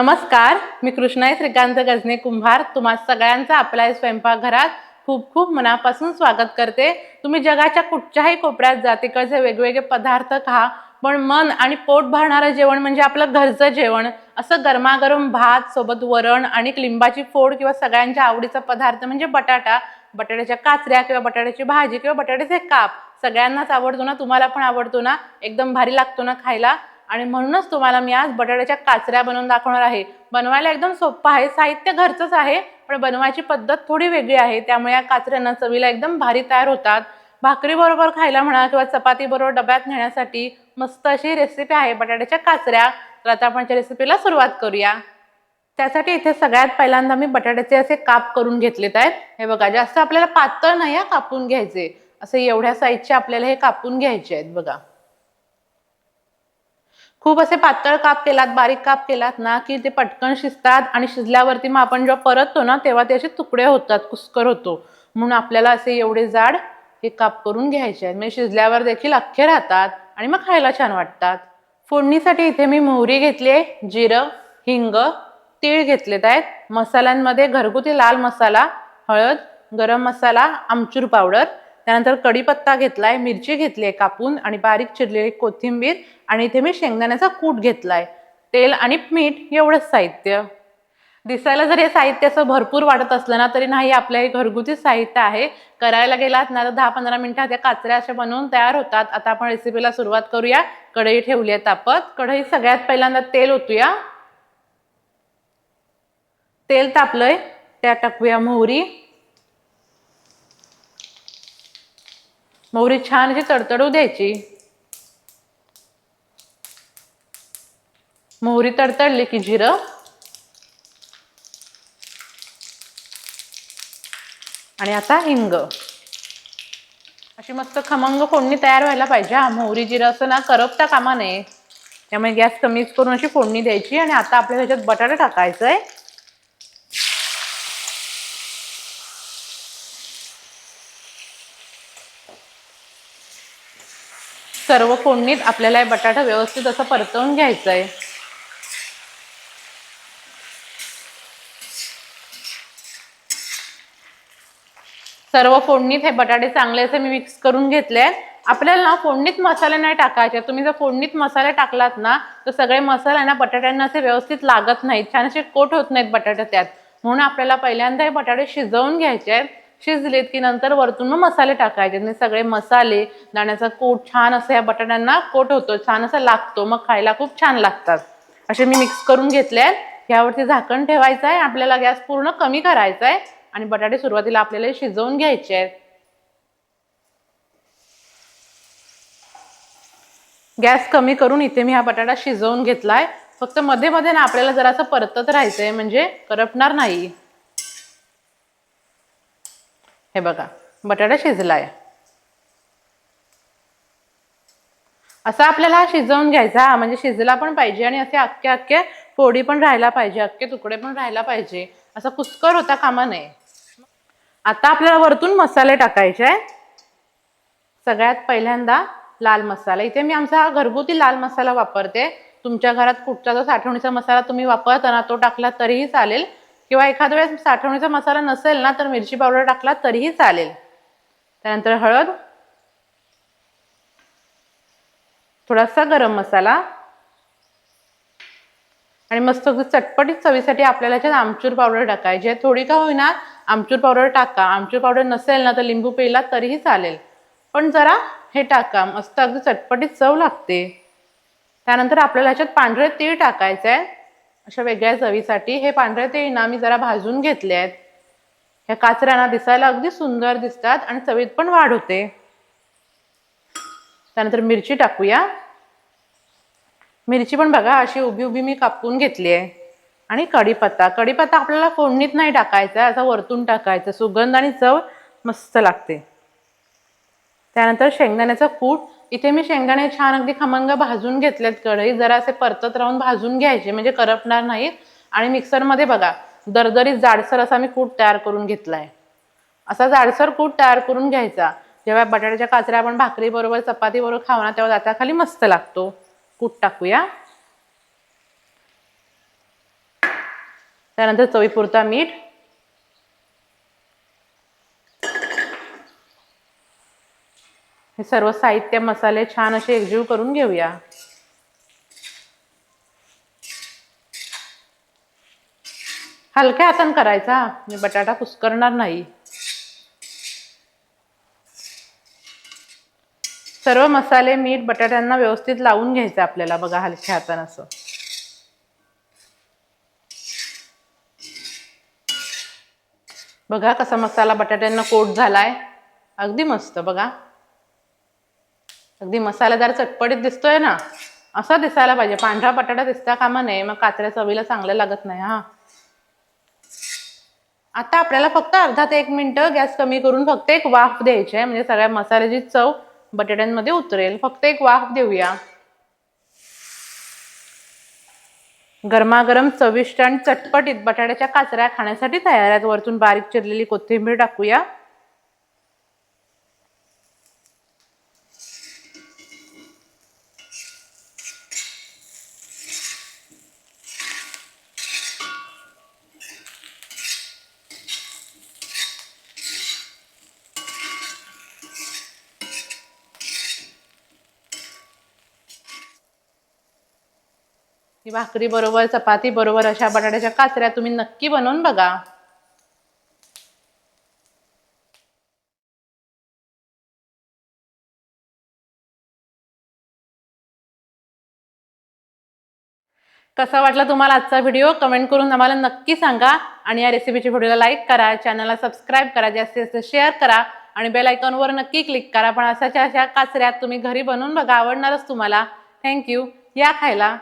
नमस्कार मी कृष्णाई श्रीकांत गजने कुंभार. तुम्हा सगळ्यांचं आपल्या स्वयंपाकघरात खूप खूप मनापासून स्वागत करते. तुम्ही जगाच्या कुठच्याही कोपऱ्यात जा तिकडचे वेगवेगळे पदार्थ खा पण मन आणि पोट भरणारं जेवण म्हणजे आपलं घरचं जेवण. असं गरमागरम भात सोबत वरण आणि लिंबाची फोड किंवा सगळ्यांच्या आवडीचा पदार्थ म्हणजे बटाटा बटाट्याच्या काचऱ्या किंवा बटाट्याची भाजी किंवा बटाट्याचे काप. सगळ्यांनाच आवडतो ना तुम्हाला पण आवडतो ना? एकदम भारी लागतो ना खायला. आणि म्हणूनच तुम्हाला मी आज बटाट्याच्या काचऱ्या बनवून दाखवणार आहे. बनवायला एकदम सोपं आहे. साहित्य घरचंच आहे पण बनवायची पद्धत थोडी वेगळी आहे. त्यामुळे या काचऱ्यांना चवीला एकदम भारी तयार होतात. भाकरीबरोबर खायला म्हणा किंवा चपातीबरोबर डब्यात नेण्यासाठी मस्त अशी रेसिपी आहे बटाट्याच्या काचऱ्या. तर आता आपण त्या रेसिपीला सुरुवात करूया. त्यासाठी इथे सगळ्यात पहिल्यांदा मी बटाट्याचे असे काप करून घेतलेत आहेत. हे बघा जास्त आपल्याला पातळ नाही कापून घ्यायचे. असे एवढ्या साईजचे आपल्याला हे कापून घ्यायचे आहेत बघा. खूप असे पातळ काप केलात बारीक काप केलात ना की ते पटकन शिजतात आणि शिजल्यावरती मग आपण जेव्हा परततो ना तेव्हा ते असे तुकडे होतात कुस्कर होतो. म्हणून आपल्याला असे एवढे जाड हे काप करून घ्यायचे आहेत. म्हणजे शिजल्यावर देखील अख्खे राहतात आणि मग खायला छान वाटतात. फोडणीसाठी इथे मी मोहरी घेतली आहे जिरं हिंग तीळ घेतलेत आहेत. मसाल्यांमध्ये घरगुती लाल मसाला हळद गरम मसाला आमचूर पावडर त्यानंतर कढीपत्ता घेतलाय मिरची घेतली आहे कापून आणि बारीक चिरलेली कोथिंबीर आणि इथे मी शेंगदाण्याचा कूट घेतलाय. तेल आणि मीठ एवढंच साहित्य. दिसायला जर हे साहित्य असं भरपूर वाटत असलं ना तरी नाही आपल्या हे घरगुती साहित्य आहे. करायला गेलात ना तर दहा पंधरा मिनिटात या काचऱ्या अशा बनवून तयार होतात. आता आपण रेसिपीला सुरुवात करूया. कढई ठेवली आहे तापत कढई सगळ्यात पहिल्यांदा तेल ओतूया. तेल तापलंय. त्या टाकूया मोहरी. मोहरी छान अशी तडतडू द्यायची. मोहरी तडतडली की जिरं. आणि आता हिंग. अशी मस्त खमंग फोडणी तयार व्हायला पाहिजे. हा मोहरी जिरं असं ना करपता कामा नये. त्यामुळे गॅस कमीच करून अशी फोडणी द्यायची. आणि आता आपल्याला ह्याच्यात बटाटा टाकायचं आहे सर्व फोडणीत आपल्याला हे बटाटा व्यवस्थित असं परतवून घ्यायचा आहे सर्व फोडणीत हे बटाटे चांगले असे मी मिक्स करून घेतले. आपल्याला ना फोडणीत मसाले नाही टाकायचे. तुम्ही जर फोडणीत मसाले टाकलात ना तर सगळे मसाले ना बटाट्यांना असे व्यवस्थित लागत नाहीत. छान असे कोट होत नाहीत बटाटे त्यात. म्हणून आपल्याला पहिल्यांदा हे बटाटे शिजवून घ्यायचे आहेत. शिजलेत की नंतर वरतून मग मसाले टाकायचे. आणि सगळे मसाले दाण्याचा कोट छान असं या बटाट्यांना कोट होतो. छान असा लागतो. मग खायला खूप छान लागतात. असे मी मिक्स करून घेतले आहेत. यावरती झाकण ठेवायचं आहे. आपल्याला गॅस पूर्ण कमी करायचा आहे. आणि बटाटे सुरुवातीला आपल्याला शिजवून घ्यायचे आहेत. गॅस कमी करून इथे मी हा बटाटा शिजवून घेतलाय. फक्त मध्ये मध्ये ना आपल्याला जरासं परतत राहायचंय. म्हणजे करपणार नाही. हे बघा बटाटा शिजलाय. असा आपल्याला हा शिजवून घ्यायचा म्हणजे शिजला पण पाहिजे आणि असे अख्खे अख्खे फोडी पण राहायला पाहिजे अख्खे तुकडे पण राहायला पाहिजे. असा कुस्कर होता कामा नये आता आपल्याला वरतून मसाले टाकायचे आहे सगळ्यात पहिल्यांदा लाल मसाला. इथे मी आमचा हा घरगुती लाल मसाला वापरते. तुमच्या घरात कुठचा जो साठवणीचा मसाला तुम्ही वापरताना तो टाकला तरीही चालेल. किंवा एखाद्या वेळेस साठवणीचा मसाला नसेल ना तर मिरची पावडर टाकला तरीही चालेल. त्यानंतर हळद थोडासा गरम मसाला आणि मस्त चटपटीत चवीसाठी आपल्याला याच्यात आमचूर पावडर टाकायची आहे. थोडी का होईना आमचूर पावडर टाका. आमचूर पावडर नसेल ना तर लिंबू पिळला तरीही चालेल. पण जरा हे टाका. मस्त अगदी चटपटीत चव लागते. त्यानंतर आपल्याला ह्याच्यात पांढरे तीळ टाकायचं आहे. अशा वेगळ्या चवीसाठी हे पांढरे तीळ ना मी जरा भाजून घेतले आहेत. ह्या काचऱ्यांना दिसायला अगदी सुंदर दिसतात आणि चवीत पण वाढ होते. त्यानंतर मिरची टाकूया. मिरची पण बघा अशी उभी उभी मी कापून घेतली आहे. आणि कढीपत्ता कढीपत्ता आपल्याला फोडणीत नाही टाकायचा असा वरतून टाकायचा. सुगंध आणि चव मस्त लागते. त्यानंतर शेंगदाण्याचा कूट इथे मी शेंगदाणे छान अगदी खमंग भाजून घेतलेत कढई. जरा असे परतत राहून भाजून घ्यायचे म्हणजे करपणार नाहीत आणि मिक्सरमध्ये बघा दरदरीत जाडसर असा मी कूट तयार करून घेतलाय. असा जाडसर कूट तयार करून घ्यायचा. जेव्हा बटाट्याच्या काचऱ्या आपण भाकरी बरोबर चपाती बरोबर खाऊ ना तेव्हा दाताखाली मस्त लागतो. कूट टाकूया. त्यानंतर चवीपुरता मीठ हे सर्व साहित्य मसाले छान असे एकजीव करून घेऊया. हलक्या हातान करायचा मी बटाटा कुस्करणार नाही. सर्व मसाले मीठ बटाट्यांना व्यवस्थित लावून घ्यायचं आपल्याला बघा हलक्या हातानं असं. बघा कसा मसाला बटाट्यांना कोट झालाय. अगदी मस्त बघा. अगदी मसालेदार चटपटीत दिसतोय ना. असा दिसायला पाहिजे. पांढरा बटाटा दिसता कामा नये. मग काचऱ्या चवीला चांगलं लागत नाही हा. आता आपल्याला फक्त अर्धा ते एक मिनटं गॅस कमी करून फक्त एक वाफ द्यायची आहे. म्हणजे सगळ्या मसाल्याची चव बटाट्यांमध्ये उतरेल. फक्त एक वाफ देऊया. गरमागरम चविष्ट आणि चटपटीत बटाट्याच्या काचऱ्या खाण्यासाठी तयार आहेत. वरतून बारीक चिरलेली कोथिंबीर टाकूया. ही भाकरी बरोबर चपाती बरोबर अशा बटाट्याच्या काचऱ्या तुम्ही नक्की बनवून बघा. कसा वाटला तुम्हाला आजचा व्हिडिओ? कमेंट करून आम्हाला नक्की सांगा आणि या रेसिपीच्या व्हिडिओला लाईक करा चॅनलला सबस्क्राईब करा जास्तीत जास्त शेअर करा आणि बेल आयकॉनवर नक्की क्लिक करा. पण अशाच्या अशा काचऱ्यात तुम्ही घरी बनवून बघा आवडणारच तुम्हाला. थँक्यू या खायला.